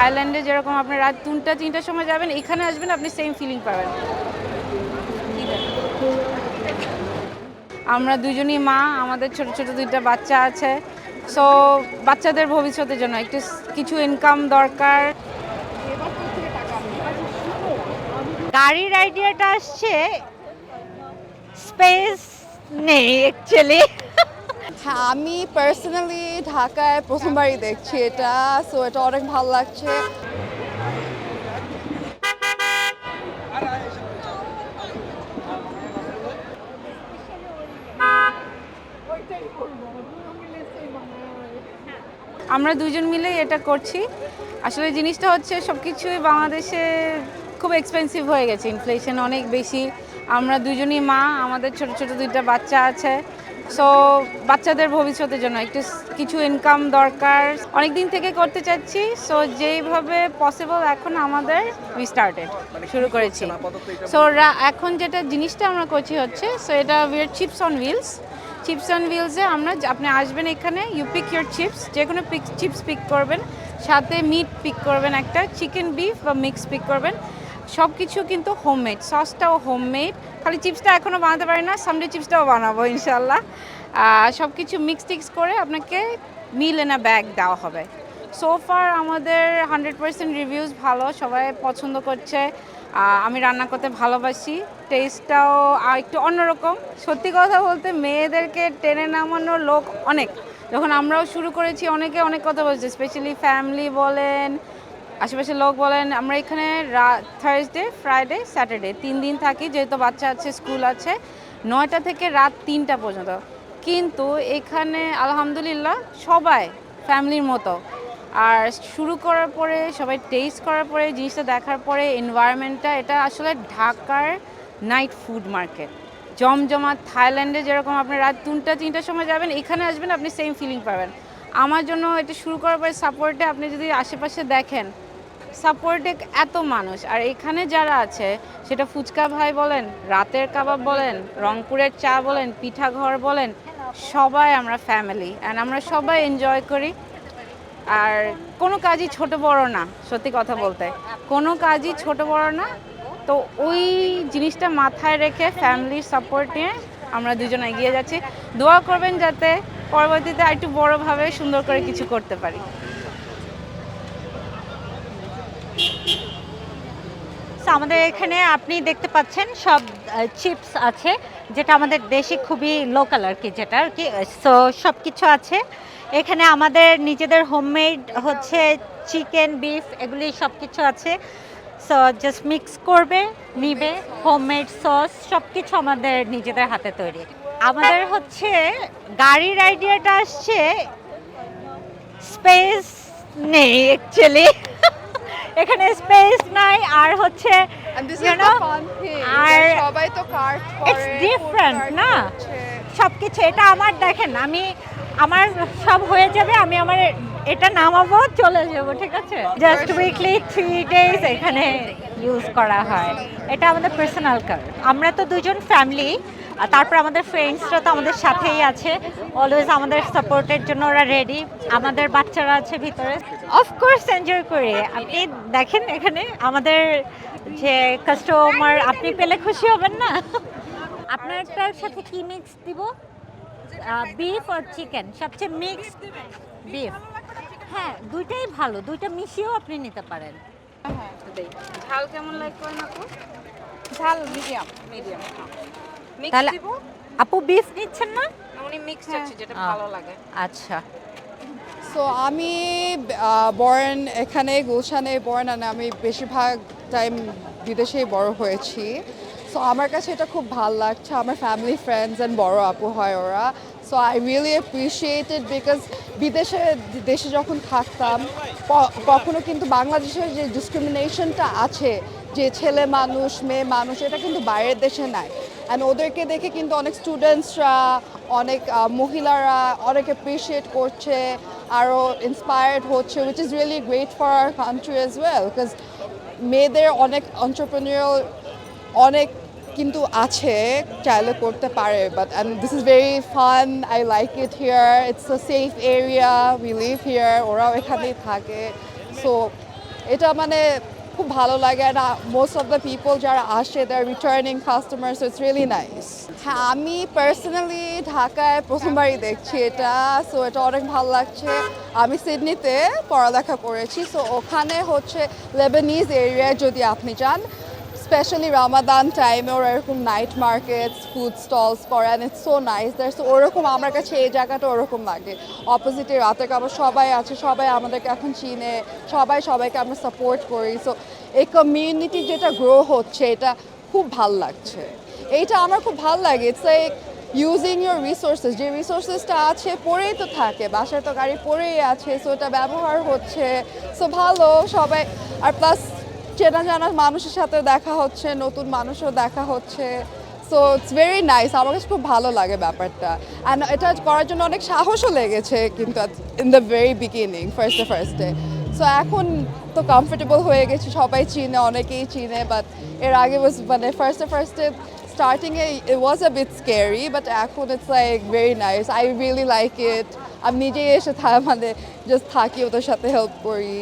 থাইল্যান্ডে যেরকম আপনি রাত তিনটা তিনটার সময় যাবেন, এখানে আসবেন, আপনি সেম ফিলিং পাবেন। আমরা দুজনই মা, আমাদের ছোট ছোট দুইটা বাচ্চা আছে। সো বাচ্চাদের ভবিষ্যতের জন্য একটু কিছু ইনকাম দরকার। গাড়ির আইডিয়াটা আসছে স্পেস নেই অ্যাকচুয়ালি হ্যাঁ আমি পার্সোনালি ঢাকায় প্রথমবারই দেখছি এটা সো এটা অনেক ভালো লাগছে। আমরা দুজন মিলেই এটা করছি। আসলে জিনিসটা হচ্ছে সব কিছুই বাংলাদেশে খুব এক্সপেন্সিভ হয়ে গেছে ইনফ্লেশন অনেক বেশি। আমরা দুজনই মা, আমাদের ছোট ছোট দুইটা বাচ্চা আছে। সো বাচ্চাদের ভবিষ্যতের জন্য একটু কিছু ইনকাম দরকার। অনেক দিন থেকে করতে চাচ্ছি সো যেইভাবে পসিবল এখন আমাদের উই স্টার্টেড শুরু করেছি। সো এখন যেটা জিনিসটা আমরা করছি হচ্ছে সো এটা we're chips on wheels chips on হুইলসে আমরা আপনি আসবেন এখানে ইউ পিক ইউর চিপস যে কোনো পিক চিপস পিক করবেন সাথে মিট পিক করবেন একটা চিকেন বিফ বা মিক্স পিক করবেন। সব কিছু কিন্তু হোমমেড সসটাও হোমমেড খালি চিপসটা এখনও বানাতে পারি না সামডে চিপসটাও বানাবো ইনশাল্লাহ সব কিছু মিক্স টিক্স করে আপনাকে মিল এন ব্যাগ দেওয়া হবে। সোফার আমাদের হান্ড্রেড পার্সেন্ট রিভিউজ ভালো, সবাই পছন্দ করছে। আমি রান্না করতে ভালোবাসি টেস্টটাও একটু অন্যরকম। সত্যি কথা বলতে মেয়েদেরকে টেনে নামানোর লোক অনেক। যখন আমরাও শুরু করেছি, অনেকে অনেক কথা বলছে স্পেশালি ফ্যামিলি বলেন আশেপাশের লোক বলেন, আমরা এখানে থার্সডে ফ্রাইডে স্যাটারডে তিন দিন থাকি, যেহেতু বাচ্চা আছে, স্কুল আছে, নয়টা থেকে রাত তিনটা পর্যন্ত। কিন্তু এখানে আলহামদুলিল্লাহ সবাই ফ্যামিলির মতো। আর শুরু করার পরে, সবাই টেস্ট করার পরে, জিনিসটা দেখার পরে এনভায়রনমেন্টটা এটা আসলে ঢাকার নাইট ফুড মার্কেট জমজমা থাইল্যান্ডে যেরকম আপনি রাত তিনটা, তিনটার সময় যাবেন, এখানে আসবেন, আপনি সেম ফিলিং পাবেন। আমার জন্য এটা শুরু করার পরে সাপোর্টে আপনি যদি আশেপাশে দেখেন সাপোর্টে এত মানুষ। আর এখানে যারা আছে, সেটা ফুচকা ভাই বলেন, রাতের কাবাব বলেন, রংপুরের চা বলেন, পিঠাঘর বলেন, সবাই আমরা ফ্যামিলি অ্যান্ড আমরা সবাই এনজয় করি। আর কোনো কাজই ছোট বড় না, সত্যি কথা বলতে। কোনো কাজই ছোট বড় না। তো ওই জিনিসটা মাথায় রেখে ফ্যামিলির সাপোর্ট নিয়ে আমরা দুজন এগিয়ে যাচ্ছি। দোয়া করবেন যাতে পরবর্তীতে একটু বড়োভাবে সুন্দর করে কিছু করতে পারি। আমাদের এখানে আপনি দেখতে পাচ্ছেন সব চিপস আছে, যেটা আমাদের দেশে খুবই লোকাল আর কি যেটা আর কি। সো সব কিছু আছে। এখানে আমাদের নিজেদের হোমমেড হচ্ছে চিকেন বিফ এগুলি সব কিছু আছে। সো জাস্ট মিক্স করবে, নিবে হোমমেড সস সব কিছু আমাদের নিজেদের হাতে তৈরি। আমাদের হচ্ছে গাড়ির আইডিয়াটা আসছে স্পেস নেই অ্যাকচুয়ালি এখানে স্পেস নাই আর হচ্ছে. আর সবাই তো cart না? সব কিছু এটা আমার দেখেন আমি আমার সব হয়ে যাবে আমি আমার এটা নামাবো, চলে যাব, ঠিক আছে? জাস্ট উইকলি থ্রি ডেজ এখানে ইউজ করা হয়। এটা আমাদের পার্সোনাল কার আমরা তো দুজন ফ্যামিলি তারপর আমাদের ফ্রেন্ডসরা তো আমাদের সাথেই আছে। অলওয়েজ আমাদের সাপোর্টের জন্য ওরা রেডি আমাদের বাচ্চারা আছে ভিতরে। অফকোর্স এনজয় করি। আপনি দেখেন এখানে আমাদের যে কাস্টমার আপনি পেলে খুশি হবেন না। আপনার আপনারটার সাথে কি মিক্স দিব? বিফ আর চিকেন সবচেয়ে মিক্স বিফ হ্যাঁ দুইটাই ভালো দুইটা মিশিয়েও আপনি নিতে পারেন। ঝাল কেমন লাইক করেন আপু? ঝাল মিডিয়াম মিডিয়াম মিক্স তাহলে- দিব? আপু বিফ নিচ্ছেন না? উনি মিক্স হ্যাঁ। আছে যেটা ভালো লাগে। আচ্ছা। সো আমি বর্ন এখানে গুলশানে বর্ন আর আমি বেশিরভাগ টাইম বিদেশেই বড় হয়েছি। সো আমার কাছে এটা খুব ভালো লাগছে। আমার ফ্যামিলি ফ্রেন্ডস অ্যান্ড বড় আপু হয় ওরা। So I really appreciated because বিদেশে, দেশে যখন থাকতাম কখনো কিন্তু বাংলাদেশের যে ডিসক্রিমিনেশনটা আছে, যে ছেলে মানুষ, মেয়ে মানুষ, এটা কিন্তু বাইরের দেশে নাই। অ্যান্ড ওদেরকে দেখে কিন্তু অনেক স্টুডেন্টসরা অনেক মহিলারা অনেক অ্যাপ্রিসিয়েট করছে আরও ইন্সপায়ার্ড হচ্ছে which is really great for our country as well because মেয়েদের অনেক অন্টারপ্রেনিয়ার অনেক কিন্তু আছে চাইলে করতে পারে but and this is very fun I like it here it's a safe area we live here ওরাও এখানেই থাকে। সো এটা মানে খুব ভালো লাগে। আর মোস্ট অফ দ্য পিপল যারা আসে the returning customer so it's really nice হ্যাঁ আমি পার্সোনালি ঢাকায় প্রথমবারই দেখছি এটা। সো এটা অনেক ভালো লাগছে। আমি সিডনিতে পড়ালেখা করেছি। সো ওখানে হচ্ছে লেবানিজ এরিয়ায় যদি আপনি যান স্পেশালি রামাদান টাইমে ওরা এরকম নাইট মার্কেটস ফুড স্টলস করেন ইটস সো নাইস দ্যাটস ওরকম আমার কাছে এই জায়গাটা ওরকম লাগে। অপোজিটে রাতে কাবার সবাই আছে, সবাই আমাদেরকে এখন চিনে, সবাই সবাইকে আমরা সাপোর্ট করি। সো এই কমিউনিটি যেটা গ্রো হচ্ছে, এটা খুব ভালো লাগছে। এইটা আমার খুব ভালো লাগে। It's like using your resources যে রিসোর্সেসটা আছে পরেই তো থাকে। বাসায় তো গাড়ি পরেই আছে সো এটা ব্যবহার হচ্ছে। সো ভালো, সবাই। আর প্লাস চেনা জানা মানুষের সাথে দেখা হচ্ছে, নতুন মানুষও দেখা হচ্ছে। সো ইটস ভেরি নাইস আমার কাছে খুব ভালো লাগে ব্যাপারটা। অ্যান্ড এটা করার জন্য অনেক সাহসও লেগেছে, কিন্তু ইন দ্য ভেরি বিগিনিং ফার্স্টে ফার্স্টে সো এখন তো কমফোর্টেবল হয়ে গেছে, সবাই চিনে, অনেকেই চিনে বাট এর আগে was মানে ফার্স্টে ফার্স্টে স্টার্টিংয়ে it was a bit scary but এখন it's like very nice I really like it আমি নিজেই এসে মানে জাস্ট থাকি ওদের সাথে হেল্প করি।